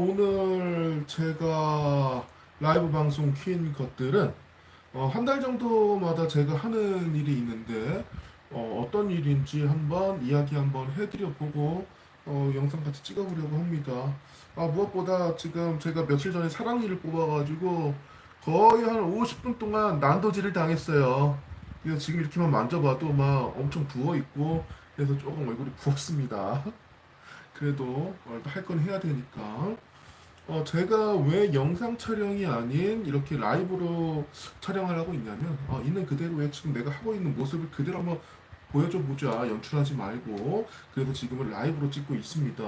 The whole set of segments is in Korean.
오늘 제가 라이브 방송 킨 것들은 어, 한 달 정도마다 제가 하는 일이 있는데 어, 떤 일인지 한번 이야기 한번 해드려 보고 어, 영상 같이 찍어보려고 합니다. 아, 무엇보다 지금 제가 며칠 전에 사랑니를 뽑아가지고 거의 한 50분 동안 난도질을 당했어요. 그래서 지금 이렇게만 만져봐도 막 엄청 부어 있고 그래서 조금 얼굴이 부었습니다. 그래도 할 건 해야 되니까. 어, 제가 왜 영상 촬영이 아닌 이렇게 라이브로 촬영을 하고 있냐면, 어, 있는 그대로의 지금 내가 하고 있는 모습을 그대로 한번 보여줘 보자. 연출하지 말고. 그래서 지금은 라이브로 찍고 있습니다.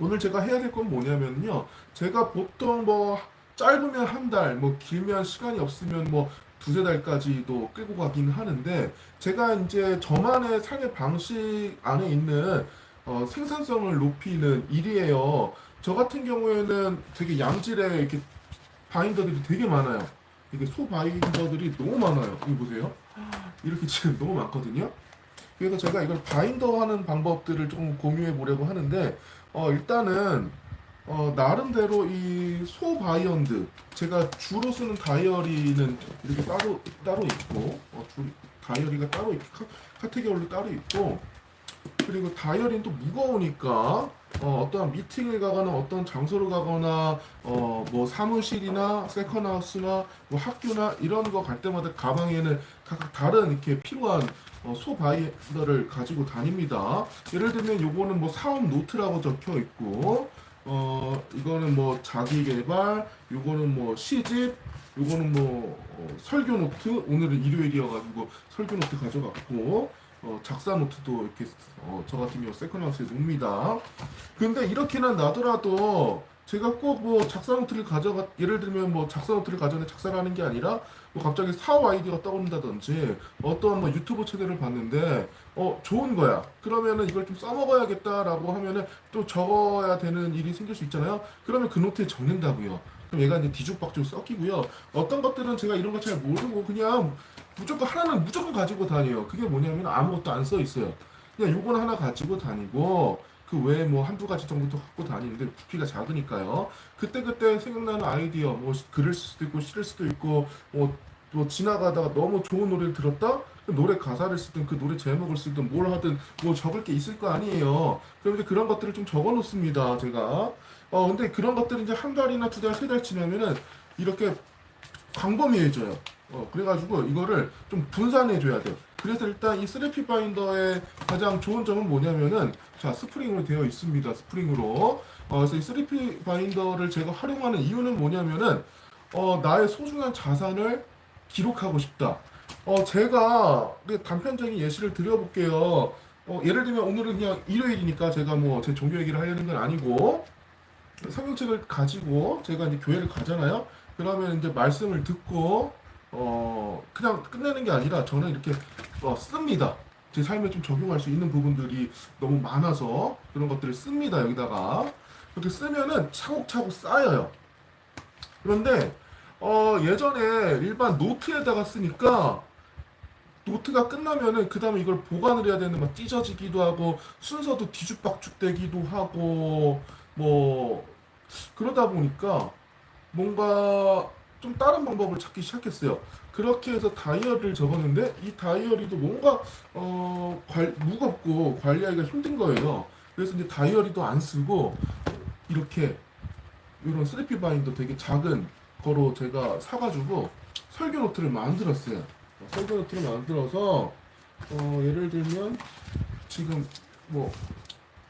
오늘 제가 해야 될 건 뭐냐면요. 제가 보통 뭐 짧으면 한 달, 뭐 길면 시간이 없으면 뭐 두세 달까지도 끌고 가긴 하는데 제가 이제 저만의 삶의 방식 안에 있는 어, 생산성을 높이는 일이에요. 저 같은 경우에는 되게 양질의 이렇게 바인더들이 되게 많아요. 이게 소 바인더들이 너무 많아요. 이거 보세요. 이렇게 지금 너무 많거든요. 그래서 제가 이걸 바인더 하는 방법들을 좀 공유해 보려고 하는데 어, 일단은 어, 나름대로 이 소 바이언드 제가 주로 쓰는 다이어리는 이렇게 따로 따로 있고 어, 주, 다이어리가 따로 있고 카, 카테고리로 따로 있고 그리고 다이어리는 또 무거우니까 어, 어떤 미팅을 가거나 어떤 장소를 가거나 어, 뭐 사무실이나 세컨하우스나 뭐 학교나 이런 거 갈 때마다 가방에는 각각 다른 이렇게 필요한 어, 소바이더를 가지고 다닙니다. 예를 들면 요거는 뭐 사업 노트라고 적혀 있고 어 이거는 뭐 자기 개발, 요거는 뭐 시집, 요거는 뭐 어, 설교 노트. 오늘은 일요일이어가지고 설교 노트 가져갔고 어, 작사 노트도 이렇게 어, 저 같은 경우 세컨하우스에 놉니다. 근데 이렇게는 나더라도 제가 꼭 뭐 작사 노트를 가져가 예를 들면 뭐 작사 노트를 가져내 작사를 하는 게 아니라 뭐 갑자기 사업 아이디어가 떠오른다든지 어떤 뭐 유튜브 채널을 봤는데 어 좋은 거야. 그러면은 이걸 좀 써먹어야겠다라고 하면은 또 적어야 되는 일이 생길 수 있잖아요. 그러면 그 노트에 적는다고요. 그럼 얘가 이제 뒤죽박죽 섞이고요. 어떤 것들은 제가 이런 거 잘 모르고 그냥 무조건 하나는 무조건 가지고 다녀요 그게 뭐냐면 아무것도 안 써 있어요 그냥 요거는 하나 가지고 다니고 그 외에 뭐 한두 가지 정도 더 갖고 다니는데 부피가 작으니까요. 그때그때 생각나는 아이디어, 뭐 시- 글을 쓸 수도 있고 실을 수도 있고 뭐, 뭐 지나가다가 너무 좋은 노래를 들었다? 그 노래 가사를 쓰든 그 노래 제목을 쓰든 뭘 하든 뭐 적을 게 있을 거 아니에요. 이제 그런 것들을 좀 적어 놓습니다, 제가. 어, 근데 그런 것들이 이제 한 달이나 두 달, 세 달 지나면은 이렇게 광범위해져요. 어, 그래가지고 이거를 좀 분산해줘야 돼요. 그래서 일단 이 쓰레피 바인더의 가장 좋은 점은 뭐냐면은 자 스프링으로 되어 있습니다. 스프링으로. 어, 그래서 이 쓰레피 바인더를 제가 활용하는 이유는 뭐냐면은 어, 나의 소중한 자산을 기록하고 싶다. 어, 제가 그 단편적인 예시를 드려볼게요. 어, 예를 들면 오늘은 그냥 일요일이니까 제가 뭐 제 종교 얘기를 하려는 건 아니고 성경책을 가지고 제가 이제 교회를 가잖아요. 그러면 이제 말씀을 듣고 어 그냥 끝내는 게 아니라 저는 이렇게 어, 씁니다. 제 삶에 좀 적용할 수 있는 부분들이 너무 많아서 그런 것들을 씁니다. 여기다가 이렇게 쓰면은 차곡차곡 쌓여요. 그런데 어 예전에 일반 노트에다가 쓰니까 노트가 끝나면은 그 다음에 이걸 보관을 해야 되는 막 찢어지기도 하고 순서도 뒤죽박죽되기도 하고 뭐 그러다 보니까 뭔가 좀 다른 방법을 찾기 시작했어요. 그렇게 해서 다이어리를 적었는데 이 다이어리도 뭔가 어 관- 무겁고 관리하기가 힘든 거예요. 그래서 이제 다이어리도 안 쓰고 이렇게 이런 슬리피 바인더 되게 작은 거로 제가 사가지고 설교 노트를 만들었어요. 어, 설교 노트를 만들어서 어 예를 들면 지금 뭐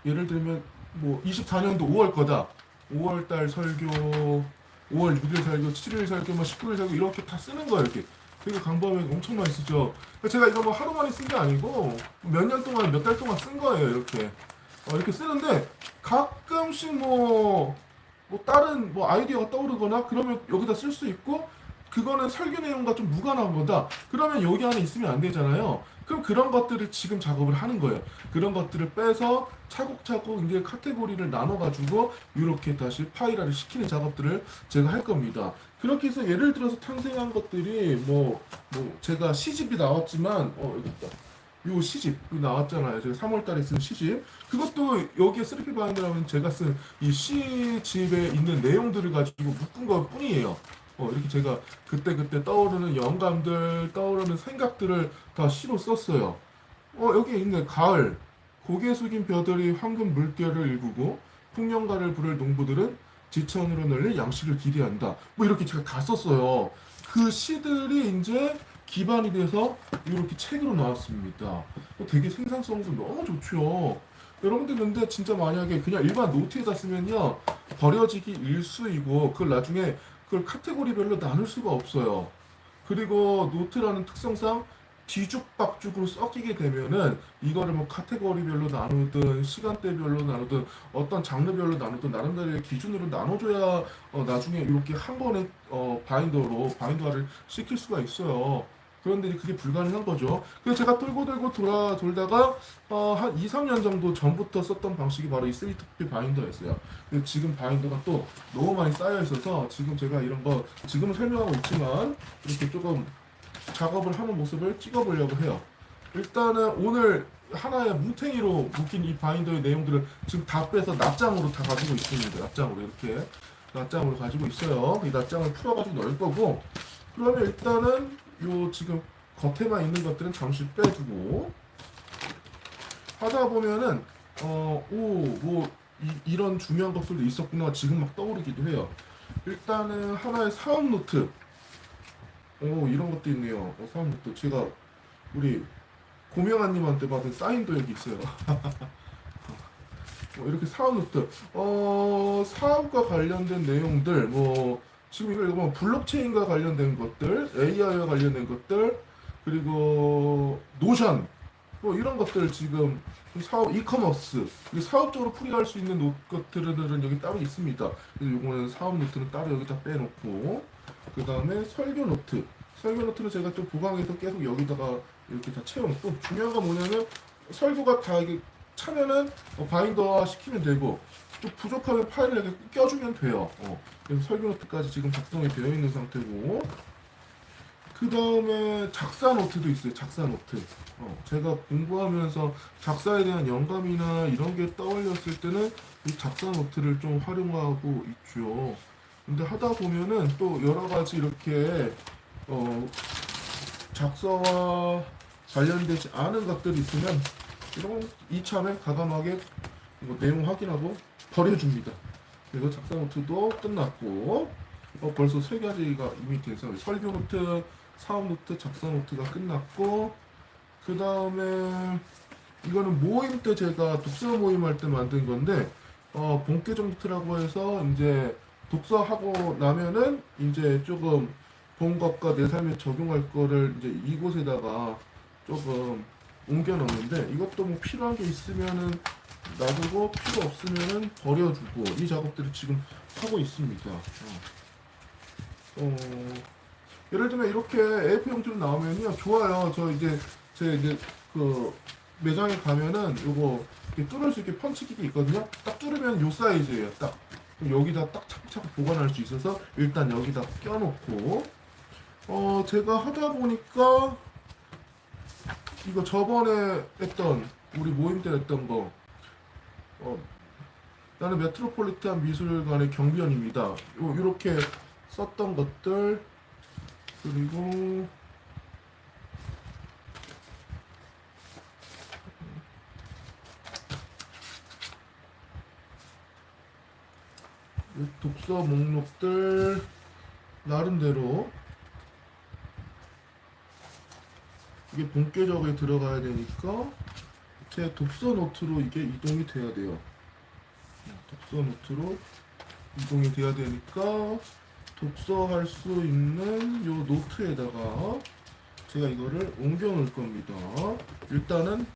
예를 들면 뭐 24년도 5월 거다. 5월 달 설교, 5월 6일 설교, 7일 설교, 뭐 19일 설교 이렇게 다 쓰는 거예요, 이렇게. 되게 광범위하게 엄청 많이 쓰죠. 제가 이거 뭐 하루 만에 쓴 게 아니고 몇 년 동안, 몇 달 동안 쓴 거예요, 이렇게. 어, 이렇게 쓰는데 가끔씩 뭐, 뭐 다른 뭐 아이디어가 떠오르거나 그러면 여기다 쓸 수 있고 그거는 설교 내용과 좀 무관한 거다. 그러면 여기 안에 있으면 안 되잖아요. 그럼 그런 것들을 지금 작업을 하는 거예요. 그런 것들을 빼서 차곡차곡 이제 카테고리를 나눠가지고 이렇게 다시 파일화를 시키는 작업들을 제가 할 겁니다. 그렇게 해서 예를 들어서 탄생한 것들이 뭐, 뭐 제가 시집이 나왔지만 어 여기 있다. 요 시집 요 나왔잖아요. 제가 3월달에 쓴 시집. 그것도 여기에 쓰리피 바인드라면 제가 쓴 이 시집에 있는 내용들을 가지고 묶은 것 뿐이에요. 어, 이렇게 제가 그때 그때 떠오르는 영감들, 떠오르는 생각들을 다 시로 썼어요. 어, 여기 있네. 가을. 고개 숙인 벼들이 황금 물결을 일구고 풍년가를 부를 농부들은 지천으로 널린 양식을 기대한다. 뭐 이렇게 제가 다 썼어요. 그 시들이 이제 기반이 돼서 이렇게 책으로 나왔습니다. 어, 되게 생산성도 너무 좋죠. 여러분들 근데 진짜 만약에 그냥 일반 노트에다 쓰면요 버려지기 일수이고 그걸 나중에 그걸 카테고리별로 나눌 수가 없어요. 그리고 노트라는 특성상 뒤죽박죽으로 섞이게 되면은 이거를 뭐 카테고리별로 나누든 시간대별로 나누든 어떤 장르별로 나누든 나름대로의 기준으로 나눠줘야 어, 나중에 이렇게 한 번에 어, 바인더로 바인더화를 시킬 수가 있어요. 그런데 그게 불가능한 거죠. 그래서 제가 돌고 돌고 돌아 돌다가 어, 한 2, 3년 정도 전부터 썼던 방식이 바로 이 3토피 바인더였어요. 근데 지금 바인더가 또 너무 많이 쌓여 있어서 지금 제가 이런 거 지금은 설명하고 있지만 이렇게 조금 작업을 하는 모습을 찍어보려고 해요. 일단은 오늘 하나의 뭉탱이로 묶인 이 바인더의 내용들을 지금 다 빼서 낱장으로 다 가지고 있습니다. 낱장으로 이렇게 낱장으로 가지고 있어요. 이 낱장을 풀어가지고 넣을 거고 그러면 일단은 요 지금 겉에만 있는 것들은 잠시 빼두고 하다 보면은 어오뭐 이런 중요한 것들도 있었구나 지금 막 떠오르기도 해요. 일단은 하나의 사업 노트 오 이런 것도 있네요. 어, 사업 노트 제가 우리 고명아님한테 받은 사인도 여기 있어요. 어, 이렇게 사업 노트 어 사업과 관련된 내용들 뭐 지금 이거 읽어보면 블록체인과 관련된 것들, AI와 관련된 것들, 그리고 노션, 뭐 이런 것들 지금 사업, 이커머스, 사업적으로 풀이할 수 있는 노- 것들은 여기 따로 있습니다. 그래서 요거는 사업 노트는 따로 여기다 빼놓고, 그 다음에 설교 노트. 설교 노트는 제가 좀 보강해서 계속 여기다가 이렇게 다 채워놓고, 중요한 건 뭐냐면, 설교가 다 이게 차면은 어, 바인더화 시키면 되고, 또 부족하면 파일을 이렇게 껴주면 돼요. 어. 그래서 설교 노트까지 지금 작성이 되어 있는 상태고 그 다음에 작사 노트도 있어요. 작사 노트. 어, 제가 공부하면서 작사에 대한 영감이나 이런 게 떠올렸을 때는 이 작사 노트를 좀 활용하고 있죠. 근데 하다 보면은 또 여러 가지 이렇게 어, 작사와 관련되지 않은 것들이 있으면 이런 이참에 가감하게 이거 내용 확인하고 버려줍니다. 그리고 작사 노트도 끝났고 어, 벌써 세 가지가 이미 돼서 설교 노트, 사업 노트, 작사 노트가 끝났고 그 다음에 이거는 모임 때 제가 독서 모임 할 때 만든 건데 어, 본계정 노트라고 해서 이제 독서하고 나면은 이제 조금 본 것과 내 삶에 적용할 거를 이제 이곳에다가 조금 옮겨 놓는데 이것도 뭐 필요한 게 있으면은 놔두고 필요 없으면은 버려주고 이 작업들을 지금 하고 있습니다. 어. 어, 예를 들면 이렇게 A4 용지로 나오면요 좋아요. 저 이제 제 이제 그 매장에 가면은 요거 이렇게 뚫을 수 있게 펀치기가 있거든요. 딱 뚫으면 요 사이즈예요. 딱 여기다 딱 차곡차곡 보관할 수 있어서 일단 여기다 껴놓고 어 제가 하다 보니까 이거 저번에 했던 우리 모임 때 했던 거 어, 나는 메트로폴리탄 미술관의 경비원입니다. 요, 요렇게 썼던 것들 그리고 요 독서 목록들 나름대로 이게 본계적에 들어가야 되니까 제 독서 노트로 이게 이동이 돼야 돼요. 독서 노트로 이동이 돼야 되니까 독서할 수 있는 요 노트에다가 제가 이거를 옮겨 놓을 겁니다. 일단은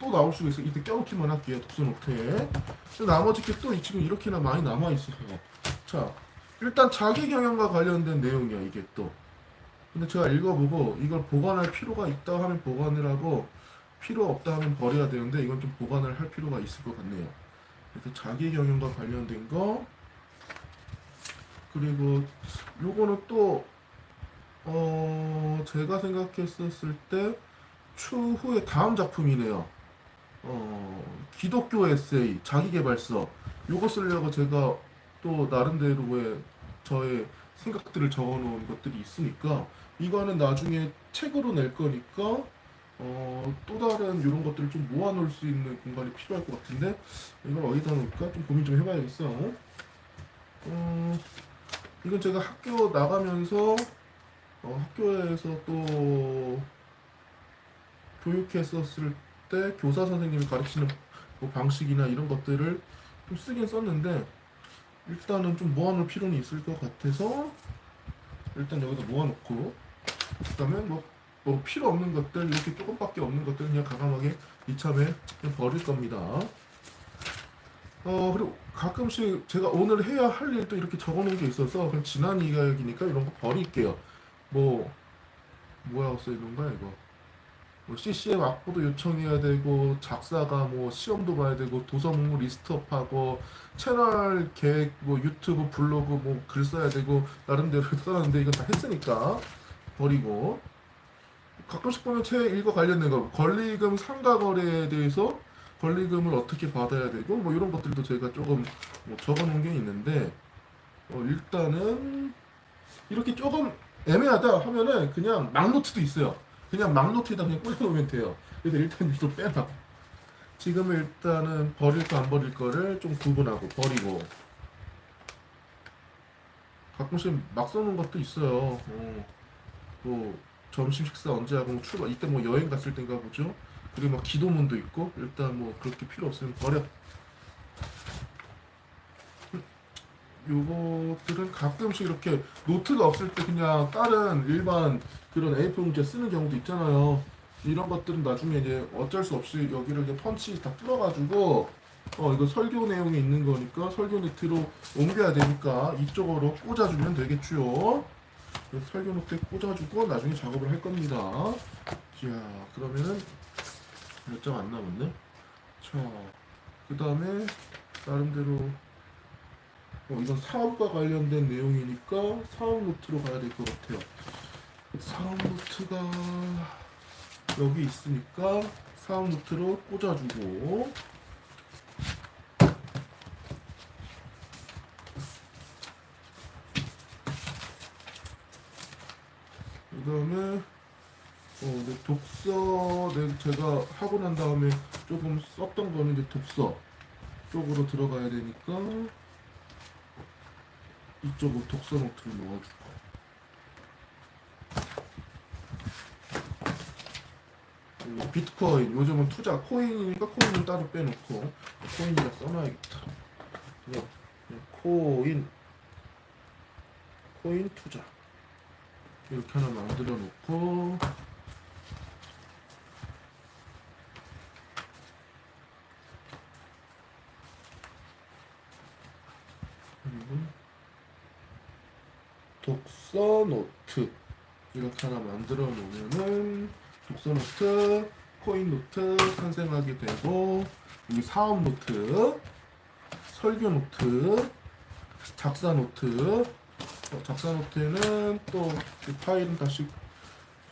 또 나올 수가 있어요. 이때 껴놓기만 할게요. 독서 노트에. 나머지 게 또 지금 이렇게나 많이 남아 있어요. 자, 일단 자기 경영과 관련된 내용이야 이게 또. 근데 제가 읽어보고 이걸 보관할 필요가 있다 하면 보관을 하고 필요 없다 하면 버려야 되는데 이건 좀 보관을 할 필요가 있을 것 같네요. 그래서 자기 경영과 관련된 거 그리고 요거는 또 어, 제가 생각했었을 때 추후에 다음 작품이네요. 어, 기독교 에세이, 자기계발서. 요거 쓰려고 제가 또 나름대로의 저의 생각들을 적어놓은 것들이 있으니까 이거는 나중에 책으로 낼 거니까 어, 또 다른 이런 것들을 좀 모아놓을 수 있는 공간이 필요할 것 같은데 이걸 어디다 놓을까 좀 고민 좀 해봐야겠어. 어, 이건 제가 학교 나가면서 어, 학교에서 또 교육했었을 때 교사 선생님이 가르치는 뭐 방식이나 이런 것들을 좀 쓰긴 썼는데 일단은 좀 모아놓을 필요는 있을 것 같아서 일단 여기다 모아놓고 그다음에 뭐, 뭐 필요 없는 것들 이렇게 조금밖에 없는 것들 그냥 가감하게 이참에 그냥 버릴 겁니다. 어 그리고 가끔씩 제가 오늘 해야 할 일도 이렇게 적어놓은 게 있어서 그냥 지난 이야기니까 이런 거 버릴게요. 뭐 뭐라고 써 있는 거야 이거? 뭐 CCM 악보도 요청해야 되고 작사가 뭐 시험도 봐야 되고 도서 목록 리스트업하고 채널 계획 뭐 유튜브 블로그 뭐 글 써야 되고 나름대로 써놨는데 이건 다 했으니까 버리고 가끔씩 보면 책 읽어 관련된 거 권리금 상가 거래에 대해서 권리금을 어떻게 받아야 되고 뭐 이런 것들도 제가 조금 뭐 적어놓은 게 있는데 어 일단은 이렇게 조금 애매하다 하면은 그냥 막노트도 있어요. 그냥 막노트에다 그냥 꽂아놓으면 돼요. 그래서 일단 이거 빼놔. 지금은 일단은 버릴 거 안 버릴 거를 좀 구분하고 버리고 가끔씩 막 써놓은 것도 있어요. 어, 뭐 점심 식사 언제 하고 뭐 출발 이때 뭐 여행 갔을 땐가 보죠. 그리고 막 기도문도 있고 일단 뭐 그렇게 필요 없으면 버려. 요것들은 가끔씩 이렇게 노트가 없을 때 그냥 다른 일반 그런 A4 용지에 쓰는 경우도 있잖아요. 이런 것들은 나중에 이제 어쩔 수 없이 여기를 이제 펀치 다 뚫어가지고 어 이거 설교 내용이 있는 거니까 설교 노트로 옮겨야 되니까 이쪽으로 꽂아주면 되겠죠. 그래서 설교 노트에 꽂아주고 나중에 작업을 할 겁니다. 자 그러면은 몇 장 안 남았네. 자 그 다음에 나름대로 어, 이건 사업과 관련된 내용이니까 사업 노트로 가야 될 것 같아요. 사업 노트가 여기 있으니까 사업 노트로 꽂아주고 그 다음에 어, 네, 독서 네, 제가 하고 난 다음에 조금 썼던 거는 이제 독서 쪽으로 들어가야 되니까 이쪽으로 독서 노트를 넣어주고 그리고 비트코인 요즘은 투자 코인이니까 코인은 따로 빼놓고 코인이라 써놔야겠다. 그냥 코인 코인 투자 이렇게 하나 만들어 놓고 독서 노트 이렇게 하나 만들어 놓으면은 독서 노트, 코인 노트 탄생하게 되고 여기 사업 노트, 설교 노트, 작사 노트 어, 작사 노트에는 또이 파일은 다시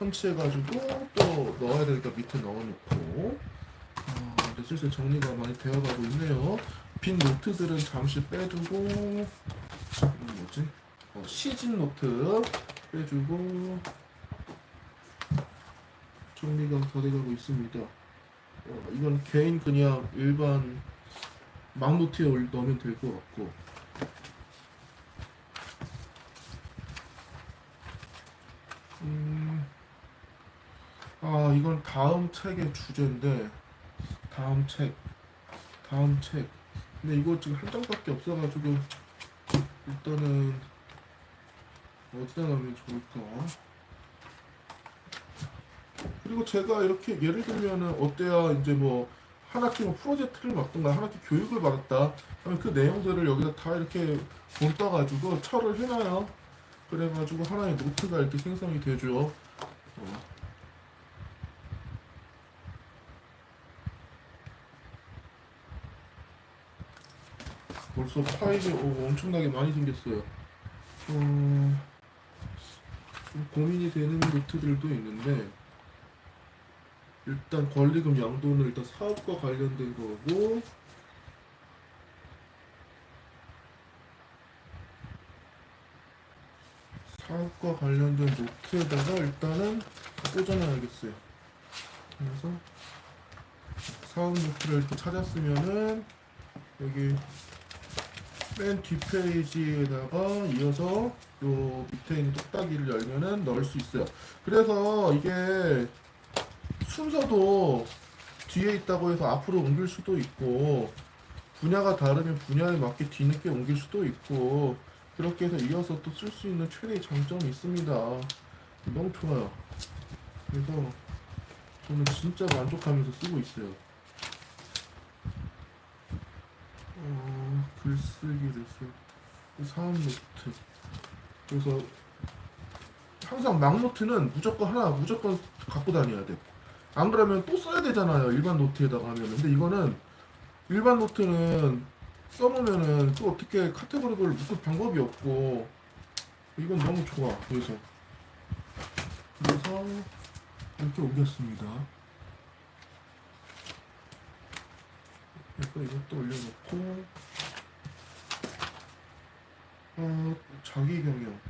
펀치해가지고 또 넣어야 되니까 밑에 넣어놓고 어, 이제 슬슬 정리가 많이 되어가고 있네요. 빈 노트들은 잠시 빼두고 이건 뭐지? 어, 시즌 노트 빼주고 정리가 다 돼가고 있습니다. 어, 이건 개인 그냥 일반 막노트에 올- 넣으면 될 것 같고 음, 아 이건 다음 책의 주제인데 다음 책 다음 책 근데 이거 지금 한 장밖에 없어가지고 일단은 어디다 넣으면 좋을까? 그리고 제가 이렇게 예를 들면은 어때야 이제 뭐 한 학기 뭐 프로젝트를 맡든가 한 학기 교육을 받았다 하면 그 내용들을 여기다 다 이렇게 본 따 가지고 철을 해놔요. 그래가지고 하나의 노트가 이렇게 생성이 되죠. 어. 벌써 파일이 오, 엄청나게 많이 생겼어요. 어, 좀 고민이 되는 노트들도 있는데 일단 권리금 양도는 일단 사업과 관련된 거고 사업과 관련된 노트에다가 일단은 꽂아놔야겠어요. 그래서 사업 노트를 이렇게 찾았으면은 여기 맨 뒷페이지에다가 이어서 요 밑에 있는 똑딱이를 열면은 넣을 수 있어요. 그래서 이게 순서도 뒤에 있다고 해서 앞으로 옮길 수도 있고 분야가 다르면 분야에 맞게 뒤늦게 옮길 수도 있고 그렇게 해서 이어서 또 쓸 수 있는 최대의 장점이 있습니다. 너무 좋아요. 그래서 저는 진짜 만족하면서 쓰고 있어요. 어, 글쓰기 레슨 사업 노트 그래서 항상 막노트는 무조건 하나 무조건 갖고 다녀야 돼. 안 그러면 또 써야 되잖아요. 일반 노트에다가 하면. 근데 이거는 일반 노트는 써놓으면은 또 어떻게 카테고리를 묶을 방법이 없고 이건 너무 좋아. 그래서 그래서 이렇게 옮겼습니다. 그래서 이것도 올려놓고 어, 자기 경영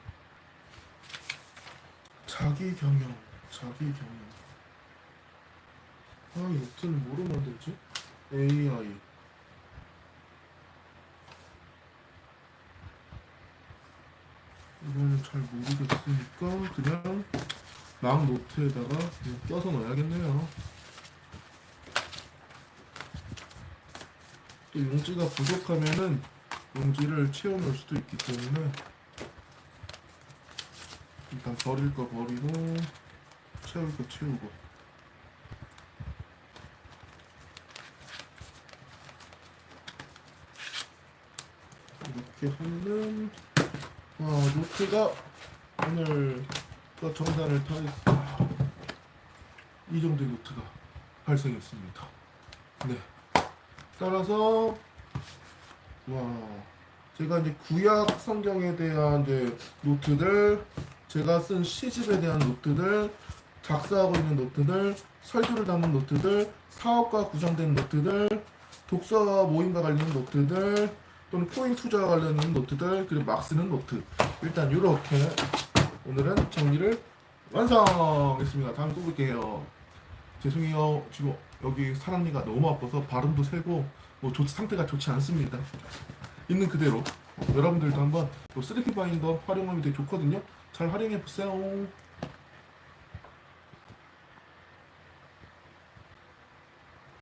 자기 경영 자기 경영 아, 이 노트는 뭐로 만들지? AI 이거는 잘 모르겠으니까 그냥 막 노트에다가 그냥 껴서 넣어야겠네요. 또 용지가 부족하면은 용지를 채워놓을 수도 있기 때문에 일단 버릴 거 버리고 채울 거 채우고 이렇게 하면은 아, 노트가 오늘 또 정산을 다 했어. 이 정도의 노트가 발생했습니다. 네. 따라서 와 제가 이제 구약 성경에 대한 이제 노트들, 제가 쓴 시집에 대한 노트들, 작성하고 있는 노트들, 설교를 담은 노트들, 사업과 구성된 노트들, 독서 모임과 관련된 노트들, 또는 코인 투자와 관련된 노트들, 그리고 막 쓰는 노트. 일단 이렇게 오늘은 정리를 완성했습니다. 다음 또 볼게요. 죄송해요. 지금 여기 사랑니가 너무 아파서 발음도 세고 뭐 좋, 상태가 좋지 않습니다. 있는 그대로 어, 여러분들도 한번 또 쓰리피 바인더 활용하면 되게 좋거든요. 잘 활용해 보세요.